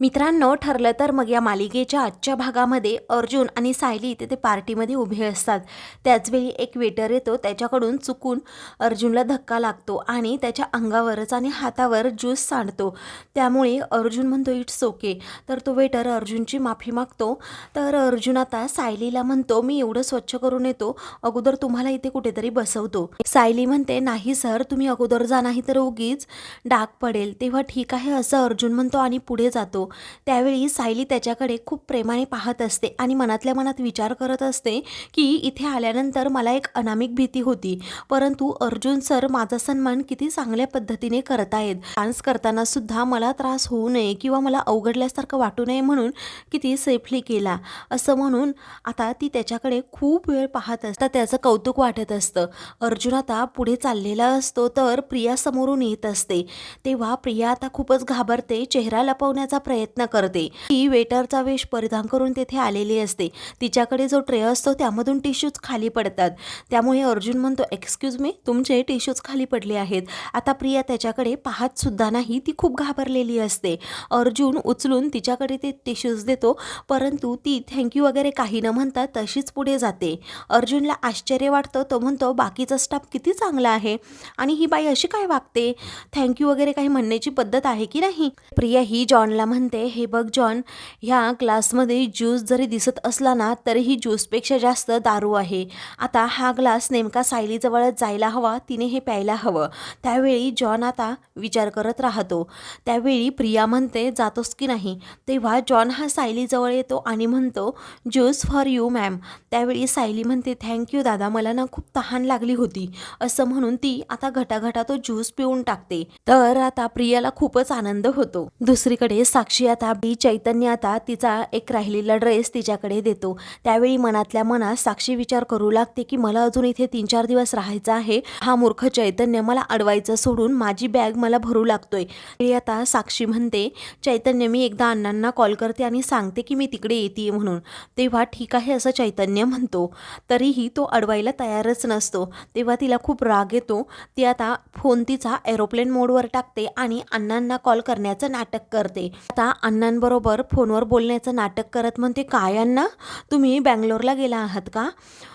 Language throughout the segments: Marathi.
मित्रांनो ठरलं तर मग या मालिकेच्या आजच्या भागामध्ये अर्जुन आणि सायली तिथे पार्टीमध्ये उभे असतात. त्याचवेळी एक वेटर येतो त्याच्याकडून चुकून अर्जुनला धक्का लागतो आणि त्याच्या अंगावरच आणि हातावर ज्यूस सांडतो. त्यामुळे अर्जुन म्हणतो इट्स ओके तर तो वेटर अर्जुनची माफी मागतो. तर अर्जुन आता सायलीला म्हणतो मी एवढं स्वच्छ करून येतो अगोदर तुम्हाला इथे कुठेतरी बसवतो. सायली म्हणते नाही सर तुम्ही अगोदर जा नाही तर उगीच डाग पडेल. तेव्हा ठीक आहे असं अर्जुन म्हणतो आणि पुढे जातो. त्यावेळी सायली त्याच्याकडे खूप प्रेमाने पाहत असते आणि मनातल्या मनात विचार करत असते की इथे आल्यानंतर मला एक अनामिक भीती होती. परंतु अर्जुन सर माझा सन्मान किती चांगल्या पद्धतीने करतायत. डान्स करताना सुद्धा मला त्रास होऊ नये किंवा मला अवघडल्यासारखं वाटू नये म्हणून किती सेफली केला. असं म्हणून आता ती त्याच्याकडे खूप वेळ पाहत असता. त्याचं कौतुक वाटत असतं. अर्जुन आता पुढे चाललेला असतो तर प्रिया समोरून येत असते. तेव्हा प्रिया आता खूपच घाबरते. चेहरा लपवण्याचा प्रयत्न प्रयत्न करते. ती वेटरचा वेश परिधान करून तेथे आलेली असते. तिच्याकडे जो ट्रे असतो त्यामधून टिश्यूज खाली पडतात. त्यामुळे अर्जुन म्हणतो एक्सक्यूज मी तुमचे टिश्यूज खाली पडले आहेत. आता प्रिया त्याच्याकडे पाहत सुद्धा नाही ती खूप घाबरलेली असते. अर्जुन उचलून तिच्याकडे ते टिश्यूज देतो परंतु ती थँक्यू वगैरे काही न म्हणता तशीच पुढे जाते. अर्जुनला आश्चर्य वाटतं तो म्हणतो बाकीचा स्टाफ किती चांगला आहे? आणि ही बाई अशी काय वागते? थँक्यू वगैरे काही म्हणण्याची पद्धत आहे की नाही? प्रिया ही जॉनला म्हणते हे बघ जॉन ह्या ग्लासमध्ये ज्यूस जरी दिसत असला ना तरीही ज्यूसपेक्षा जास्त दारू आहे. आता हा ग्लास नेमका सायलीजवळच जायला हवा तिने हे प्यायला हवं. त्यावेळी जॉन आता विचार करत राहतो. त्यावेळी प्रिया म्हणते जातोस की नाही? तेव्हा जॉन हा सायलीजवळ येतो आणि म्हणतो ज्यूस फॉर यू मॅम. त्यावेळी सायली म्हणते थँक्यू दादा मला ना खूप तहान लागली होती. असं म्हणून ती आता घटाघटा तो ज्यूस पिऊन टाकते. तर आता प्रियाला खूपच आनंद होतो. दुसरीकडे साक्षी आता बी चैतन्य आता तिचा एक राहिलेला ड्रेस तिच्याकडे देतो. त्यावेळी मनातल्या मनात साक्षी विचार करू लागते की मला अजून इथे तीन चार दिवस राहायचं आहे. हा मूर्ख चैतन्य मला अडवायचं सोडून माझी बॅग मला भरू लागतोय. त्यावेळी आता साक्षी म्हणते चैतन्य मी एकदा अण्णांना कॉल करते आणि सांगते की मी तिकडे येते म्हणून. तेव्हा ठीक आहे असं चैतन्य म्हणतो. तरीही तो अडवायला तयारच नसतो. तेव्हा तिला खूप राग येतो. ती आता फोन तिचा एरोप्लेन मोडवर टाकते आणि अण्णांना कॉल करण्याचं नाटक करते. आता अण्णांबरोबर फोनवर बोलण्याचं नाटक करत म्हणते काय अण्णा? तुम्ही बँगलोरला गेला आहात का?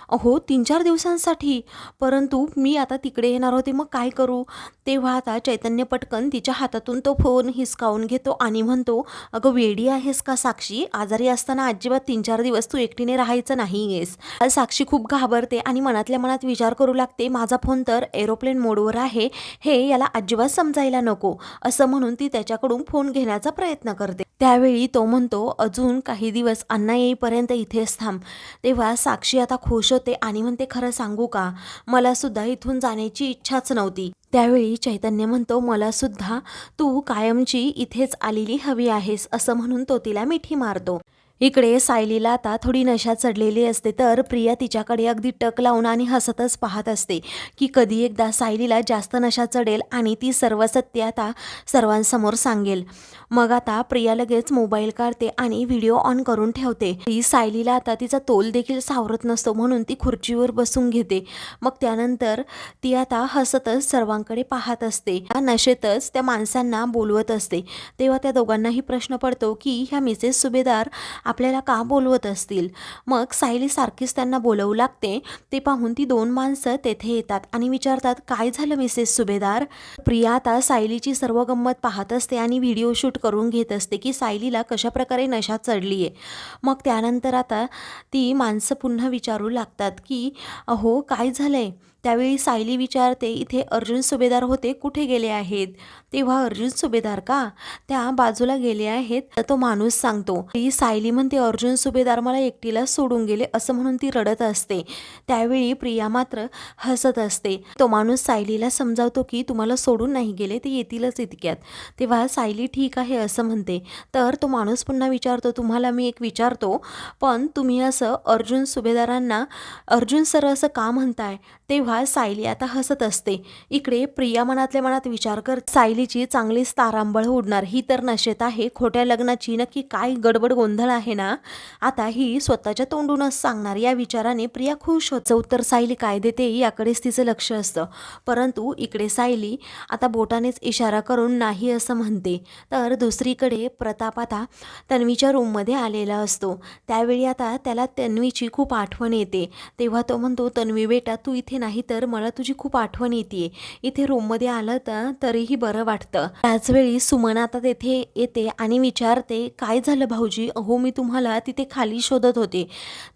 अहो तीन चार दिवसांसाठी. परंतु मी आता तिकडे येणार होते मग काय करू? तेव्हा आता चैतन्य पटकन तिच्या हातातून तो फोन हिसकावून घेतो आणि म्हणतो अगं वेडी आहेस का साक्षी? आजारी असताना अजिबात तीन चार दिवस तू एकटीने राहायचं नाही आहेस साक्षी खूप घाबरते आणि मनातल्या मनात विचार करू लागते माझा फोन तर एरोप्लेन मोडवर आहे. हे याला अजिबात समजायला नको. असं म्हणून ती त्याच्याकडून फोन घेण्याचा प्रयत्न करते. त्यावेळी तो म्हणतो अजून काही दिवस अण्णा येईपर्यंत इथेच थांब. तेव्हा साक्षी आता खुश होते आणि म्हणते खरं सांगू का? मला सुद्धा इथून जाण्याची इच्छाच नव्हती. त्यावेळी चैतन्य म्हणतो मला सुद्धा तू कायमची इथेच आलेली हवी आहेस असं म्हणून तो तिला मिठी मारतो. इकडे सायलीला आता थोडी नशा चढलेली असते तर प्रिया तिच्याकडे अगदी टक लावून आणि हसतच पाहत असते की कधी एकदा सायलीला जास्त नशा चढेल आणि ती सर्व सत्य आता सर्वांसमोर सांगेल. मग आता प्रिया लगेच मोबाईल काढते आणि व्हिडिओ ऑन करून ठेवते. ती सायलीला आता तिचा तोल देखील सावरत नसतो म्हणून ती खुर्चीवर बसून घेते. मग त्यानंतर ती आता हसतच सर्वांकडे पाहत असते. त्या नशेतच त्या माणसांना बोलवत असते. तेव्हा त्या दोघांनाही प्रश्न पडतो की ह्या मिसेस सुभेदार आपल्याला का बोलवत असतील? मग सायली सारखीच त्यांना बोलवू लागते. ते पाहून ती दोन माणसं तेथे येतात आणि विचारतात काय झालं मिसेस सुभेदार? प्रिया आता सायलीची सर्व गंमत पाहत असते आणि व्हिडिओ शूट करून घेत असते की सायलीला कशाप्रकारे नशा चढली आहे मग त्यानंतर आता ती माणसं पुन्हा विचारू लागतात की अहो काय झालं आहे त्यावेळी सायली विचारते इथे अर्जुन सुभेदार होते कुठे गेले आहेत? तेव्हा अर्जुन सुभेदार का? त्या बाजूला गेले आहेत तर तो माणूस सांगतो. ती सायली म्हणते अर्जुन सुभेदार मला एकटीला सोडून गेले असं म्हणून ती रडत असते. त्यावेळी प्रिया मात्र हसत असते. तो माणूस सायलीला समजावतो की तुम्हाला सोडून नाही गेले ते येतीलच इतक्यात. तेव्हा सायली ठीक आहे असं म्हणते. तर तो माणूस पुन्हा विचारतो तुम्हाला मी एक विचारतो पण तुम्ही असं अर्जुन सुभेदारांना अर्जुन सर असं का म्हणताय? तेव्हा तेव्हा सायली आता हसत असते. इकडे प्रिया मनातल्या मनात विचार कर सायलीची चांगलीच तारांबळ उडणार ही तर नशेत आहे. खोट्या लग्नाची नक्की काय गडबड गोंधळ आहे ना? आता ही स्वतःच्या तोंडूनच सांगणार. या विचाराने प्रिया खुश होत. उत्तर सायली काय देते याकडेच तिचं लक्ष असतं. परंतु इकडे सायली आता बोटानेच इशारा करून नाही असं म्हणते. तर दुसरीकडे प्रताप आता तन्वीच्या रूममध्ये आलेला असतो. त्यावेळी आता त्याला तन्वीची खूप आठवण येते. तेव्हा तो म्हणतो तन्वी बेटा तू इथे नाही तर मला तुझी खूप आठवण येते. इथे रूममध्ये आलं तर तरीही बरं वाटतं. त्याचवेळी सुमन आता तेथे येते आणि विचारते काय झालं भाऊजी? अहो मी तुम्हाला तिथे खाली शोधत होते.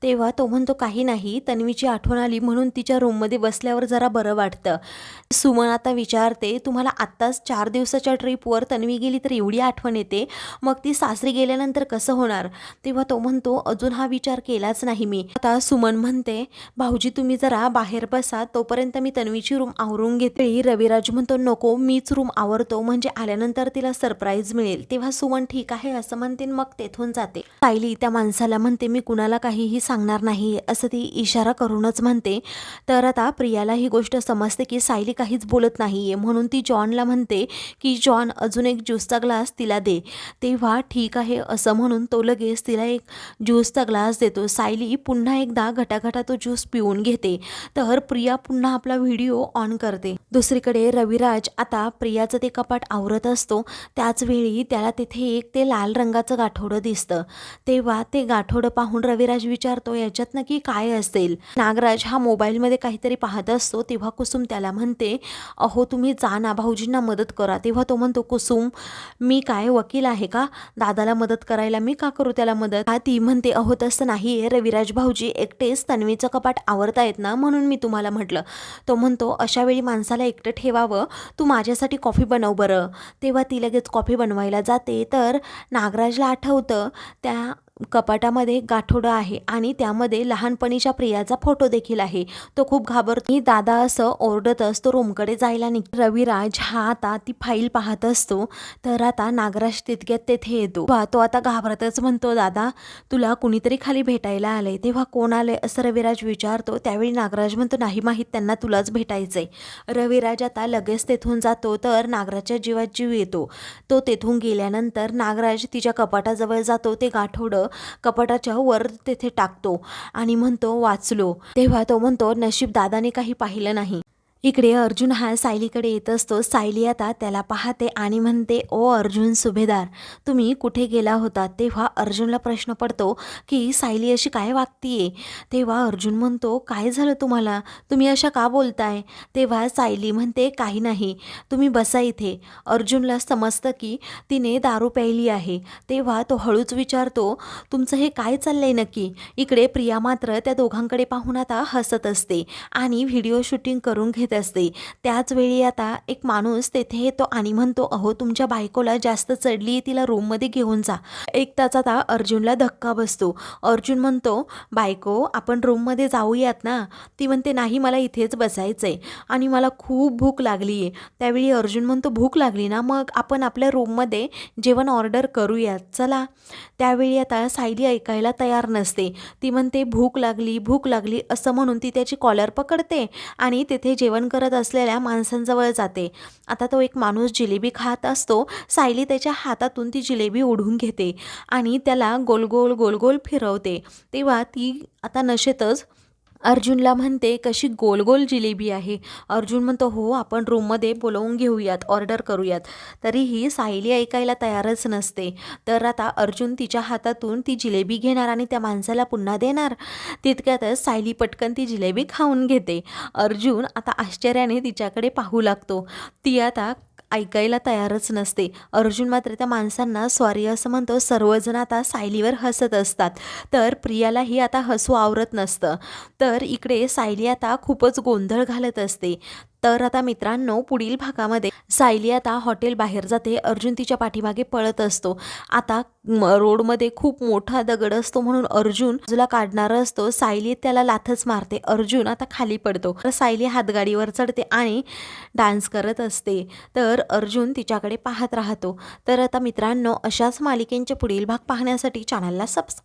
तेव्हा तो म्हणतो काही नाही. तन्वीची आठवण आली म्हणून तिच्या रूममध्ये बसल्यावर जरा बरं वाटतं. सुमन आता विचारते तुम्हाला आत्ताच चार दिवसाच्या ट्रिपवर तन्वी गेली तर एवढी आठवण येते? मग ती सासरी गेल्यानंतर कसं होणार? तेव्हा तो म्हणतो अजून हा विचार केलाच नाही मी. आता सुमन म्हणते भाऊजी तुम्ही जरा बाहेर बसा. तोपर्यंत मी तन्वीची रूम आवरून घेते. रविराज म्हणतो नको मीच रूम आवरतो. म्हणजे आल्यानंतर तिला सरप्राईज मिळेल. तेव्हा सुमन ठीक आहे असं म्हणते आणि मग तेथून जाते. सायली त्या माणसाला म्हणते मी कुणाला काहीही सांगणार नाही असं ती इशारा करूनच म्हणते. तर आता प्रियाला ही गोष्ट समजते की सायली काहीच बोलत नाहीये. म्हणून ती जॉनला म्हणते की जॉन अजून एक ज्यूसचा ग्लास तिला दे. तेव्हा ठीक आहे असं म्हणून तो लगेच तिला एक ज्यूसचा ग्लास देतो. सायली पुन्हा एकदा घटाघटा तो ज्यूस पिऊन घेते. तर प्रिया पुन्हा आपला व्हिडिओ ऑन करते. दुसरीकडे रविराज आता प्रियाचं ते कपाट आवरत असतो. त्याच वेळी त्याला तिथे एक ते लाल रंगाचं गाठोडं दिसतं. तेव्हा ते गाठोडं पाहून रविराज विचारतो याच्यात नक्की काय असेल? नागराज हा मोबाईलमध्ये काहीतरी पाहत असतो. तेव्हा कुसुम त्याला म्हणते अहो तुम्ही जा ना भाऊजींना मदत करा. तेव्हा तो म्हणतो कुसुम मी काय वकील आहे का? दादाला मदत करायला मी का करू त्याला मदत? हा ती म्हणते अहो तसं नाही रविराज भाऊजी एकटेच तन्वीचं कपाट आवरता येत ना म्हणून मी तुम्हाला म्हटलं तो म्हणतो अशा वेळी माणसाला एकटं ठेवावं. तू माझ्यासाठी कॉफी बनव बरं. तेव्हा ती लगेच कॉफी बनवायला जाते. तर नागराजला आठवतं त्या कपाटामध्ये गाठोडं आहे आणि त्यामध्ये लहानपणीच्या प्रियाचा फोटो देखील आहे. तो खूप घाबरतो. मी दादा असं ओरडत असतो रूमकडे जायला निघ. रविराज हा आता ती फाईल पाहत असतो तर आता नागराज तितक्यात तेथे येतो. तो आता घाबरतच म्हणतो दादा तुला कुणीतरी खाली भेटायला आलंय. तेव्हा कोण आलंय? असं रविराज विचारतो. त्यावेळी नागराज म्हणतो नाही माहीत त्यांना तुलाच भेटायचंय. रविराज आता लगेच तेथून जातो तर नागराजच्या जीवात जीव येतो. तो तेथून गेल्यानंतर नागराज तिच्या कपाटाजवळ जातो. ते गाठोडं कपाटाच्या वर तेथे टाकतो आणि म्हणतो वाचलो. तेव्हा तो म्हणतो नशीब दादाने काही पाहिलं नाही. इकडे अर्जुन हा सायलीकडे येत असतो. सायली आता त्याला पाहते आणि म्हणते ओ अर्जुन सुभेदार तुम्ही कुठे गेला होता? तेव्हा अर्जुनला प्रश्न पडतो की सायली अशी काय वागतीये? तेव्हा अर्जुन म्हणतो काय झालं तुम्हाला? तुम्ही अशा का बोलताय? तेव्हा सायली म्हणते काही नाही तुम्ही बसा इथे. अर्जुनला समजतं की तिने दारू प्यायली आहे. तेव्हा तो हळूच विचारतो तुमचं हे काय चाललंय नक्की? इकडे प्रिया मात्र त्या दोघांकडे पाहून आता हसत असते आणि व्हिडिओ शूटिंग करून घेत असते. त्याच वेळी आता एक माणूस तेथे येतो आणि म्हणतो अहो तुमच्या बायकोला जास्त चढली तिला रूममध्ये घेऊन जा. एक तास आता अर्जुनला धक्का बसतो. अर्जुन म्हणतो बायको आपण रूममध्ये जाऊयात ना. ती म्हणते नाही मला इथेच बसायचंय. आणि मला खूप भूक लागली आहे त्यावेळी अर्जुन म्हणतो भूक लागली ना मग आपण आपल्या रूममध्ये जेवण ऑर्डर करूयात. चला. त्यावेळी आता सायली ऐकायला तयार नसते. ती म्हणते भूक लागली भूक लागली असं म्हणून ती त्याची कॉलर पकडते आणि तेथे जेवण करत असलेल्या माणसांजवळ जाते. आता तो एक माणूस जिलेबी खात असतो. सायली त्याच्या हातातून ती जिलेबी ओढून घेते आणि त्याला गोलगोल गोलगोल फिरवते. तेव्हा ती आता नशेतच अर्जुनला म्हणते कशी गोल गोल जिलेबी आहे. अर्जुन म्हणतो हो आपण रूममध्ये बोलवून घेऊयात ऑर्डर करूयात. तरीही सायली ऐकायला तयारच नसते. तर आता अर्जुन तिच्या हातातून ती जिलेबी घेणार आणि त्या माणसाला पुन्हा देणार. तितक्यातच सायली पटकन ती जिलेबी खाऊन घेते. अर्जुन आता आश्चर्याने तिच्याकडे पाहू लागतो. ती आता ऐकायला तयारच नसते. अर्जुन मात्र त्या माणसांना सॉरी असं म्हणतो सर्वजण आता सायलीवर हसत असतात. तर प्रियालाही आता हसू आवरत नसतं. तर इकडे सायली आता खूपच गोंधळ घालत असते. तर आता मित्रांनो पुढील भागामध्ये सायली आता हॉटेल बाहेर जाते अर्जुन तिच्या पाठीमागे पळत असतो. आता रोडमध्ये खूप मोठा दगड असतो म्हणून अर्जुन बाजूला काढणारा असतो. सायली त्याला लाथच मारते. अर्जुन आता खाली पडतो. तर सायली हातगाडीवर चढते आणि डान्स करत असते. तर अर्जुन तिच्याकडे पाहत राहतो. तर आता मित्रांनो अशाच मालिकेंचे पुढील भाग पाहण्यासाठी चॅनलला सबस्क्राईब